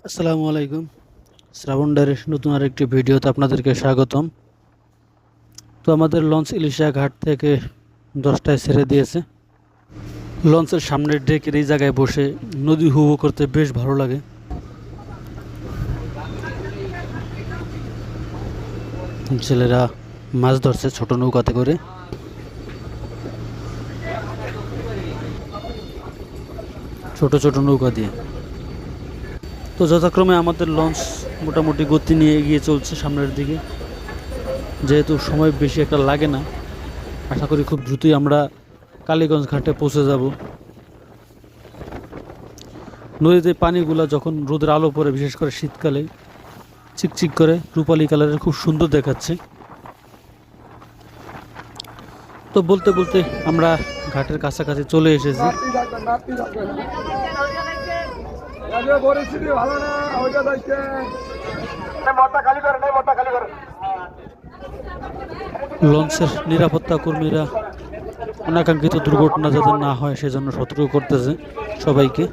আসসালামু আলাইকুম। শ্রাবণ ডায়ের নতুন আরেকটি ভিডিওতে আপনাদেরকে স্বাগতম। তো আমাদের লঞ্চ ইলিশা ঘাট থেকে দশটায় ছেড়ে দিয়েছে। লঞ্চের সামনের ডেকের এই জায়গায় বসে নদী হু হু করতে বেশ ভালো লাগে। ছেলেরা মাছ ধরছে ছোট নৌকাতে করে। ছোট ছোট নৌকা দিয়ে। তো যথাক্রমে আমাদের লঞ্চ মোটামুটি গতি নিয়ে এগিয়ে চলছে সামনের দিকে। যেহেতু সময় বেশি একটা লাগে না, আশা করি খুব দ্রুতই আমরা কালীগঞ্জ ঘাটে পৌঁছে যাব। নদীতে পানিগুলা যখন রোদের আলো পড়ে, বিশেষ করে শীতকালে, চিকচিক করে, রূপালি কালারের খুব সুন্দর দেখাচ্ছে। তো বলতে বলতে আমরা ঘাটের কাছাকাছি চলে এসেছি। পরিস্থিতি ভালো না ওইটা দেখছে মাথা খালি করে নাই মাথা খালি করে। লঞ্চের নিরাপত্তা কর্মীরা অনাকাঙ্ক্ষিত দুর্ঘটনা যাতে না হয় সেজন্য সতর্ক করতেছে সবাইকে।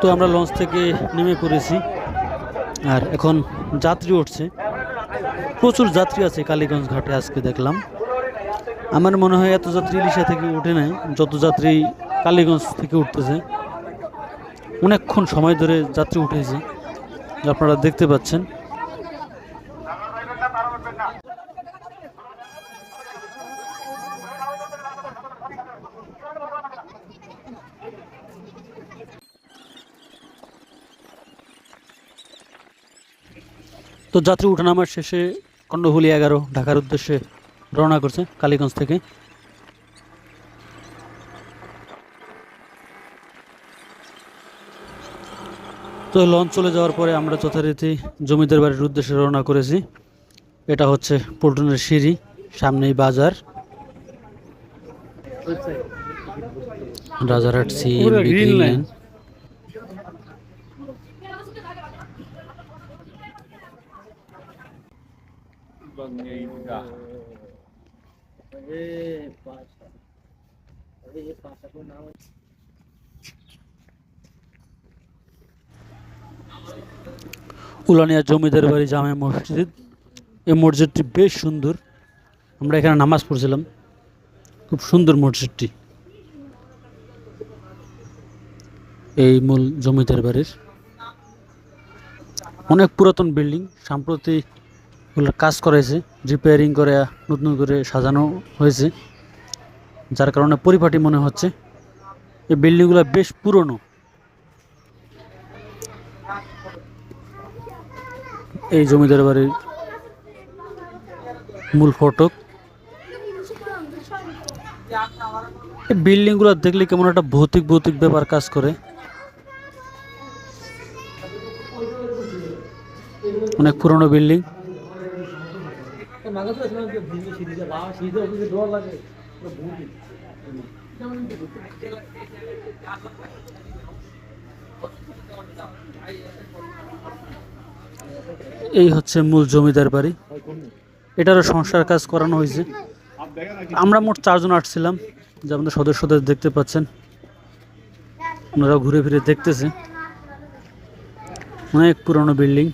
তো আমরা লঞ্চ থেকে নেমে পড়েছি আর এখন যাত্রী উঠছে। প্রচুর যাত্রী আছে কালীগঞ্জ ঘাটে আজকে দেখলাম। আমার মনে হয় এত যাত্রী ইলিশা থেকে উঠে নাই, যত যাত্রী কালীগঞ্জ থেকে উঠতেছে, অনেকক্ষণ সময় ধরে যাত্রী উঠেছে আপনারা দেখতে পাচ্ছেন। তো যাত্রী উঠানামার শেষে কর্ণফুলি এগারো, ঢাকার উদ্দেশ্যে রওনা করছে কালীগঞ্জ থেকে। তো লঞ্চ চলে যাওয়ার পরে আমরা যথারীতি জমিদার বাড়ির উদ্দেশ্যে রওনা করেছি। এটা হচ্ছে পল্টনের সিঁড়ি সামনেই বাজার। Rajarhat C line। উলানিয়া জমিদার বাড়ি জামে মসজিদ। এই মসজিদটি বেশ সুন্দর। আমরা এখানে নামাজ পড়ছিলাম। খুব সুন্দর মসজিদটি। এই মূল জমিদার বাড়ির। অনেক পুরাতন বিল্ডিং। সাম্প্রতি এগুলোর কাজ করেছে রিপেয়ারিং করে, নতুন করে সাজানো হয়েছে। যার কারণে পরিপাটি মনে হচ্ছে। এই বিল্ডিংগুলো বেশ পুরনো। এই জমিদার বাড়ির মূল ফটক। এই বিল্ডিংগুলো দেখলে কেমন একটা ভৌতিক ভৌতিক ব্যাপার কাজ করে। অনেক পুরনো বিল্ডিং এই হচ্ছে মূল জমিদার বাড়ি। এটারও সংসার কাজ করানো হয়েছে। আমরা মোট চারজন আসছিলাম, যে আমাদের সদস্যদের দেখতে পাচ্ছেন। ওনারা ঘুরে ফিরে দেখতেছে। অনেক পুরনো বিল্ডিং।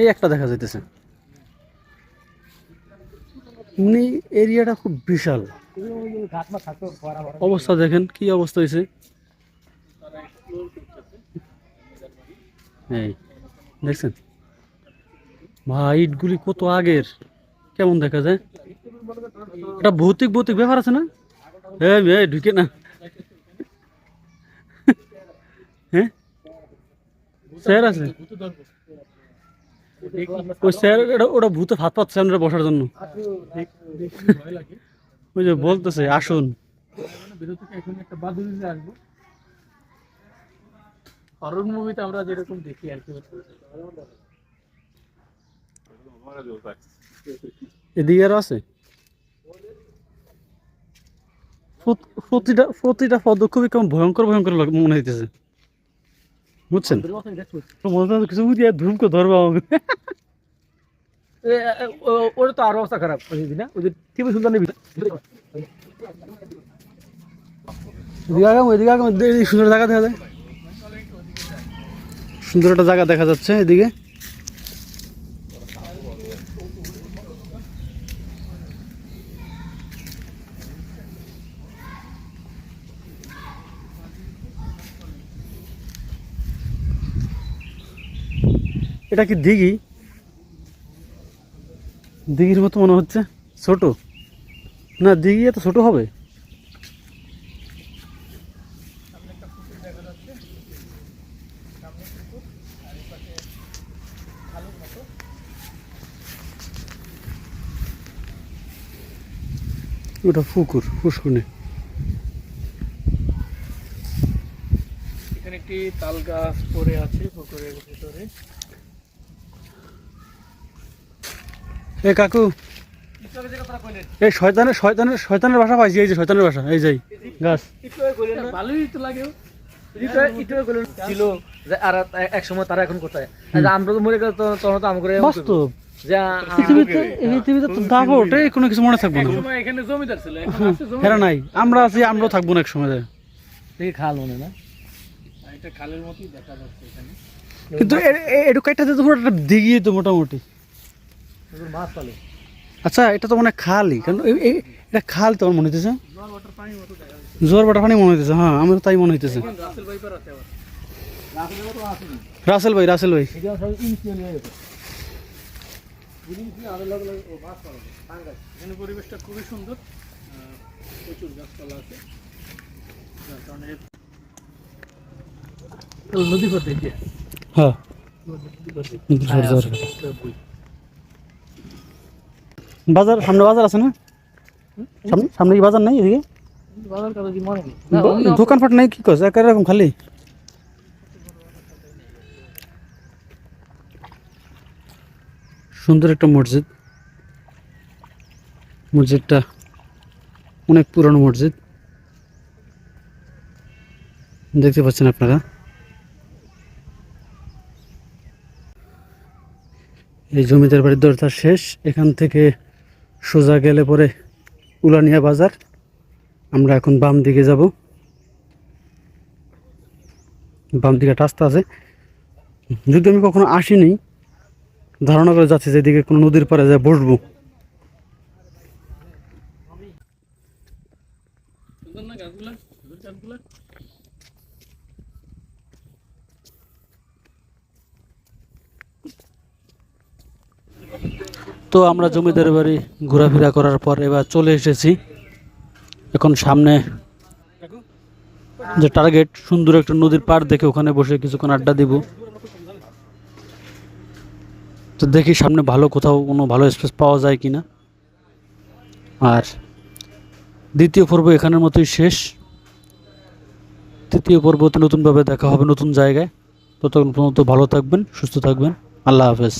এই একটা দেখা যাইতেছে। এমনি এরিয়াটা খুব বিশাল। অবস্থা দেখেন, কি অবস্থা হয়েছে এই, দেখছেন? ভাই ইটগুলি কত আগের? কেমন দেখা যায়? এটা ভৌতিক ভৌতিক ব্যাপার আছে না? হ্যাঁ এই ঢুকে না। হ্যাঁ স্যার আছে? ওই স্যার, এটা, ওটা বসার জন্য। ওই যে বলতেছে, আসুন। মুভিতে আমরা যেরকম দেখি আর কি। এদিকে আরও আছে প্রতিটা প্রতিটা পদক্ষেপই কেমন ভয়ঙ্কর ভয়ঙ্কর মনে হইতেছে। বুঝছেন? মনে কিছু ধুম করে ধরবো আমাকে। ওটা তো আরও অবস্থা খারাপ না? ওই যে টিপু সুলতানের ভিতরে এদিকে আগাম আগাম সুন্দর জায়গা দেখা যায়। সুন্দর একটা জায়গা দেখা যাচ্ছে এদিকে। এটা কি দিঘি? দিঘির মতো মনে হচ্ছে। ছোট। না, দিঘি এত ছোট হবে? ওটা পুকুর পুষ্কুনি এখানে একটি তাল গাছ পড়ে আছে পুকুরের ভিতরে। এ কাকু। এই শয়তানের শয়তানের শয়তানের বাসা পাইছি এই যে শয়তানের বাসা এই যাই গাছ। ভালোই তো লাগে ছিল যে আর এক সময় তারা এখন কোথায়? আমরা তো মরে গেলে তো তখন তো আমাকে বাস্তব। কোনো কিছু মনে থাকব না। সময় এখানে জমিদার ছিল এখন আছে জমি হেরা নাই আমরা আছি আমরাও থাকব না এক সময়। খাল মনে না? খালের মতোই দেখা যাচ্ছে এখানে। কিন্তু একটু তো একটা দিঘি তো মোটামুটি। আচ্ছা এটা তো মানে খালই কারণ এটা খাল তো আমার মনে হইতেছে? জোয়ার বাটা পানি মনে হইতেছে হ্যাঁ আমার তাই মনে হইতেছে। রাসেল ভাই রাসেল ভাই পরিবেশটা খুবই সুন্দর। প্রচুর গাছপালা আছে। যার কারণে নদী পথ হ্যাঁ। নদী বাজার সামনে বাজার আছে না? সামনে সামনে কি বাজার নাই এদিকে? দোকানপাট নাই কি করছে একা এরকম খালি? সুন্দর একটা মসজিদ। মসজিদটা অনেক পুরনো মসজিদ। দেখতে পাচ্ছেন আপনারা? এই জমিদার বাড়ির দরজা শেষ। এখান থেকে সোজা গেলে পরে উলানিয়া বাজার। আমরা এখন বাম দিকে যাব। বাম দিকে রাস্তা আছে। যদি আমি কখনো আসিনি, ধারণা করে যাচ্ছি যেদিকে কোনো নদীর পাড়ে যায় বসবো সুন্দর না গাছগুলা সুন্দর গাছগুলা তো আমরা জমিদার বাড়ি ঘোরাফেরা করার পর এবার চলে এসেছি। এখন সামনে যে টার্গেট, সুন্দর একটা নদীর পাড় দেখে ওখানে বসে কিছুক্ষণ আড্ডা দিব। তো দেখি সামনে ভালো কোথাও কোনো ভালো স্পেস পাওয়া যায় কিনা। আর দ্বিতীয় পর্ব এখানের মতোই শেষ। তৃতীয় পর্বতে নতুনভাবে দেখা হবে নতুন জায়গায়। ততক্ষণ পর্যন্ত ভালো থাকবেন, সুস্থ থাকবেন। আল্লাহ হাফেজ।